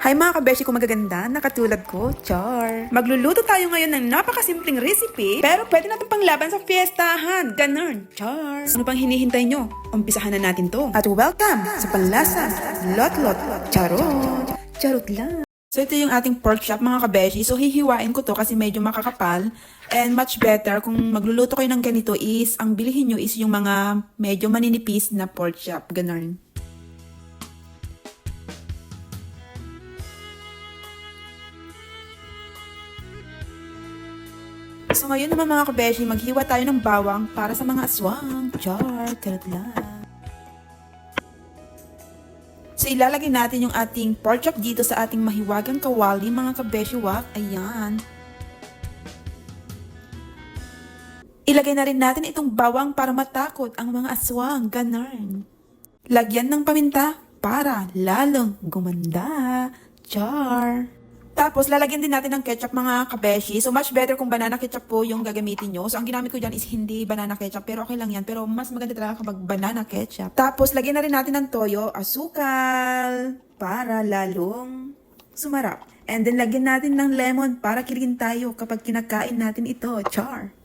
Hi mga kabeshi ko magaganda, nakatulad ko, char. Magluluto tayo ngayon ng napakasimpleng recipe, pero pwede natin panglaban sa fiestahan. Ganun, char. Ano pang hinihintay nyo? Umpisahan na natin to. At welcome sa panlasa, lot-lot, charot. Charot lang. So ito yung ating pork chop mga kabeshi. So hihiwain ko to kasi medyo makakapal. And much better kung magluluto kayo ng ganito is, ang bilihin nyo is yung mga medyo maninipis na pork chop. Ganun. So ngayon naman mga kabeshi, maghiwa tayo ng bawang para sa mga aswang. Char, charot lang. So ilalagay natin yung ating pork chop dito sa ating mahiwagang kawali mga kabeshi wak. Ayan. Ilagay na rin natin itong bawang para matakot ang mga aswang. Ganun. Lagyan ng paminta para lalong gumanda. Char. Tapos, lalagyan din natin ng ketchup mga kabeshi. So, much better kung banana ketchup po yung gagamitin nyo. So, ang ginamit ko dyan is hindi banana ketchup. Pero okay lang yan. Pero mas maganda talaga kapag banana ketchup. Tapos, lagyan na rin natin ng toyo, asukal, para lalong sumarap. And then, lagyan natin ng lemon para kiligin tayo kapag kinakain natin ito. Char!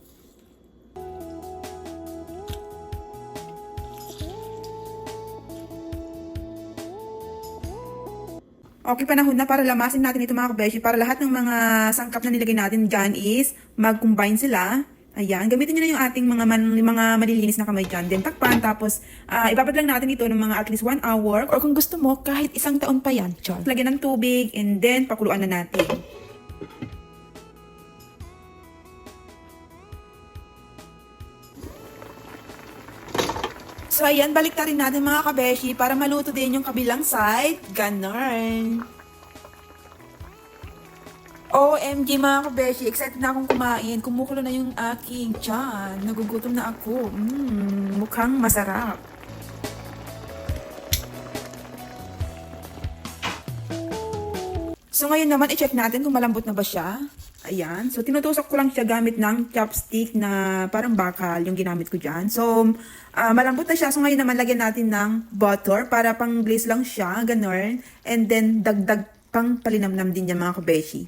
Okay, panahon na para lamasin natin ito mga kabeshi para lahat ng mga sangkap na nilagay natin dyan is mag-combine sila. Ayan, gamitin nyo na yung ating mga, man, mga malilinis na kamay dyan. Then takpan, tapos uh, ibabad lang natin ito ng mga at least 1 hour. Or kung gusto mo, kahit isang taon pa yan. Char. Lagyan ng tubig and then pakuluan na natin. So ayan, balik rin natin mga kabeshi para maluto din yung kabilang side. Ganon. OMG mga kabeshi, excited na akong kumain. Kumukulo na yung aking tiyan. Nagugutom na ako. Mmm, mukhang masarap. So ngayon naman, i-check natin kung malambot na ba siya. Ayan. So, tinutusok ko lang siya gamit ng chopstick na parang bakal yung ginamit ko dyan. So, uh, malambot na siya. So, ngayon naman, lagyan natin ng butter para pang glaze lang siya. Ganon. And then, dagdag pang palinamnam din yan mga kabeshi.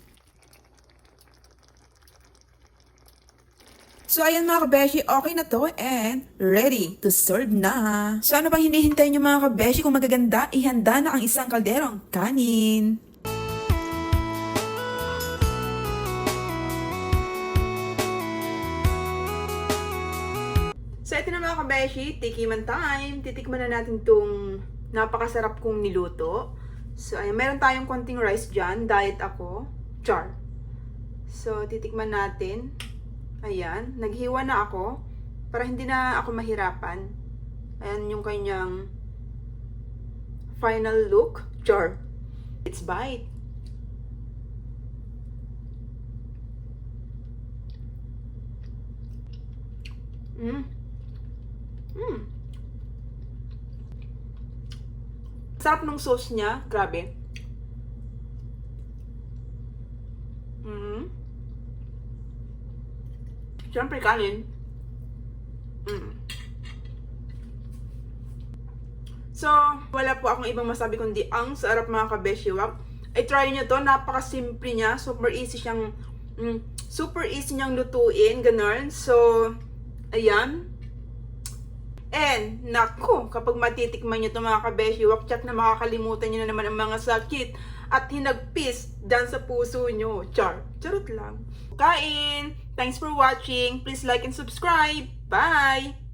So, ayan mga kabeshi, okay na to and ready to serve na. So, ano bang hinihintay nyo mga kabeshi kung magaganda? Ihanda na ang isang kalderong kanin. So, ito na mga kabeshi, tikiman time. Titikman na natin itong napakasarap kong niluto. So, ayan, meron tayong konting rice dyan. Diet ako. Char. So, titikman natin. Ayan, naghiwa na ako para hindi na ako mahirapan. Ayan yung kanyang final look. Char. It's bite. Mmm. Mm. Sarap ng sauce niya. Grabe. Mm. Siyempre, kanin. Mm. So, wala po akong ibang masabi kundi ang sarap mga kabeshiwak. I try nyo to. Napaka-simple niya. Super easy siyang mm, super easy niyang lutuin. Ganun. So, ayan. And, naku, kapag matitikman nyo ito mga kabeshi, wakchak na makakalimutan nyo na naman ang mga sakit at hinagpis dyan sa puso nyo. Char, charot lang. Kain! Thanks for watching. Please like and subscribe. Bye!